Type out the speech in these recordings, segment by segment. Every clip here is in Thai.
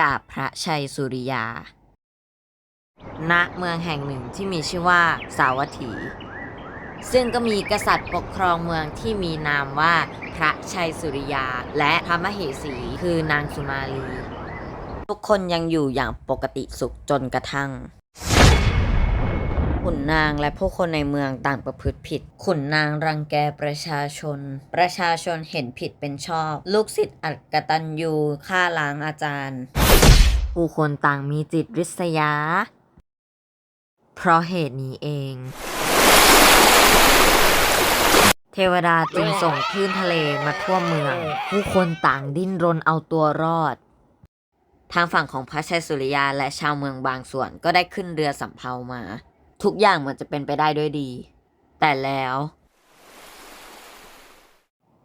กราบพระชัยสุริยา ณ เมืองแห่งหนึ่งที่มีชื่อว่าสาวัตถี ซึ่งก็มีกษัตริย์ปกครองเมืองที่มีนามว่าพระชัยสุริยา และพระมเหสีคือนางสุมาลี ทุกคนยังอยู่อย่างปกติสุขจนกระทั่ง ขุนนางและผู้คนในเมืองต่างประพฤติผิด ขุนนางรังแกประชาชน ประชาชนเห็นผิดเป็นชอบ ลูกศิษย์อัดกตัญญูฆ่าล้างอาจารย์ ผู้คนต่างมีจิตริษยา เพราะเหตุนี้เอง เทวดาจึงส่งคลื่นทะเลมาทั่วเมือง ผู้คนต่างดิ้นรนเอาตัวรอดทางฝั่งของพระชัยสุริยาและชาวเมืองบางส่วนก็ได้ขึ้นเรือสำเภามา ทุกอย่างมือนจะเป็นไปได้ด้วยดี แต่แล้ว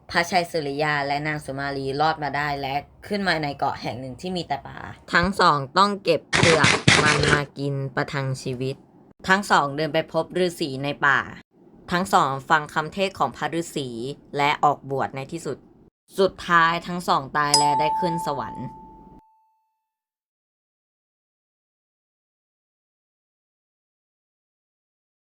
พระชัยสุริยาและนางสุมาลีรอดมาได้และขึ้นมาในเกาะแห่งหนึ่งที่มีแต่ป่า ทั้งสองต้องเก็บเปลือกมันมากินประทังชีวิต ทั้งสองเดินไปพบฤาษีในป่า ทั้งสองฟังคำเทศของพระฤาษีและออกบวชในที่สุด สุดท้ายทั้งสองตายและได้ขึ้นสวรรค์